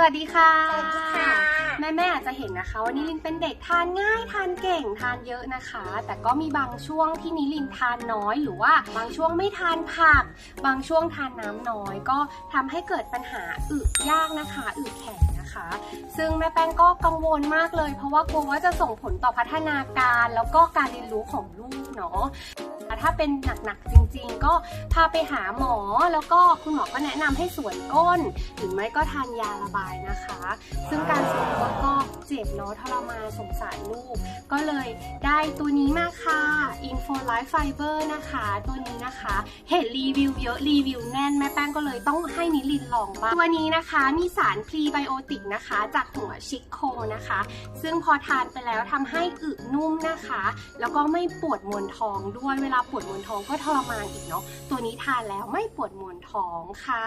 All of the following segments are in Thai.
สวัสดีค่ะ สวัสดีค่ะ แม่แม่ๆอาจจะเห็นนะคะว่านิลินเป็นเด็กทานง่ายทานเก่งทานเยอะนะคะ แต่ก็มีบางช่วงที่นิลินทานน้อย หรือว่าบางช่วงไม่ทานผัก บางช่วงทานน้ำน้อย ก็ทำให้เกิดปัญหาอึยากนะคะอึแข็งนะคะ ซึ่งแม่แป้งก็กังวลมากเลย เพราะว่ากลัวว่าจะส่งผลต่อพัฒนาการ แล้วก็การเรียนรู้ของลูกเนาะ ถ้าเป็นหนักๆจริงๆ ก็พาไปหาหมอแล้วก็คุณหมอก็แนะนำให้สวนก้น หรือไม่ก็ทานยาระบายนะคะ ซึ่งการสวนก้นก็เจ็บเนาะทรมานสงสารลูก ก็เลยได้ตัวนี้มาค่ะ Info Life Fiber นะคะ ตัวนี้นะคะ เห็นรีวิวเยอะรีวิวแน่นแม่แป้งก็เลยต้องให้นิลินลองบ้างตัวนี้นะคะมีสารพรีไบโอติกนะคะ จากหัวชิคโคนะคะ ซึ่งพอทานไปแล้วทำให้อึนุ่มนะคะ แล้วก็ไม่ปวดมวนท้องด้วยเวลาปวดมวนท้องก็ทรมานอีกเนาะตัวนี้ทานแล้วไม่ปวดมวนท้องค่ะ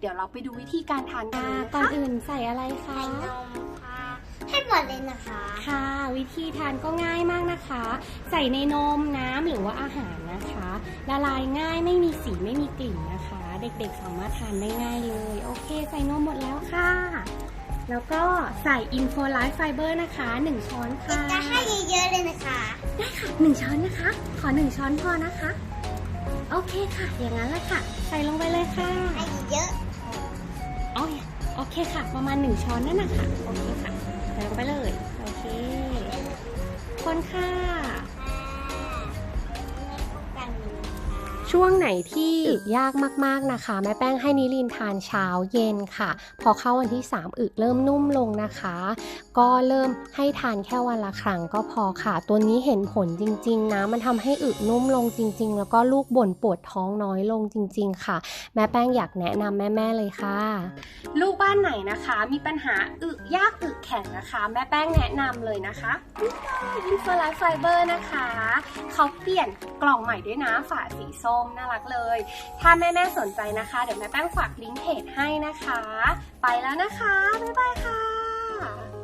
เดี๋ยวเราไปดูวิธีการทานกันเลยก่อนนะคะอื่นใส่อะไรคะใส่นมค่ะให้หมดเลยนะคะ ค่ะ วิธีทานก็ง่ายมากนะคะ ใส่ในนมน้ำหรือว่าอาหารนะคะ ละลายง่ายไม่มีสีไม่มีกลิ่นนะคะ เด็กๆสามารถทานได้ง่ายเลย โอเค ใส่นมหมดแล้วค่ะ แล้วก็ใส่ Info Life Fiber นะคะ 1 ช้อนค่ะจะให้เยอะๆเลยนะคะ ได้ค่ะ 1 ช้อนนะคะ ขอ 1 ช้อนพอนะคะ โอเคค่ะ อย่างนั้นแหละค่ะ ใส่ลงไปเลยค่ะให้เยอะโอ้ยโอเคค่ะ ประมาณ 1 ช้อนนั่นนะคะโอเคค่ะ ใส่ลงไปเลย โอเค คนค่ะ ช่วงไหนที่อึยากมากๆนะคะ แม่แป้งให้นิลินทานเช้าเย็นค่ะ พอเข้าวันที่ 3 อึเริ่มนุ่มลงนะคะ ก็เริ่มให้ทานแค่วันละครั้งก็พอค่ะ ตัวนี้เห็นผลจริง ๆ นะ มันทำให้อึนุ่มลงจริง ๆ แล้วก็ลูกบ่นปวดท้องน้อยลงจริง ๆ ค่ะ แม่แป้งอยากแนะนำแม่ๆเลยค่ะ ลูกบ้านไหนนะคะ มีปัญหาอึยากอึแข็งนะคะ แม่แป้งแนะนำเลยนะคะอินฟลาไฟเบอร์นะคะเขาเปลี่ยนกล่องใหม่ด้วยนะฝาสีส้มมน่ารักเลย ถ้าแม่ๆสนใจนะคะ เดี๋ยวแม่แป้งฝากลิงก์เพจให้นะคะ ไปแล้วนะคะ บ๊ายบายค่ะ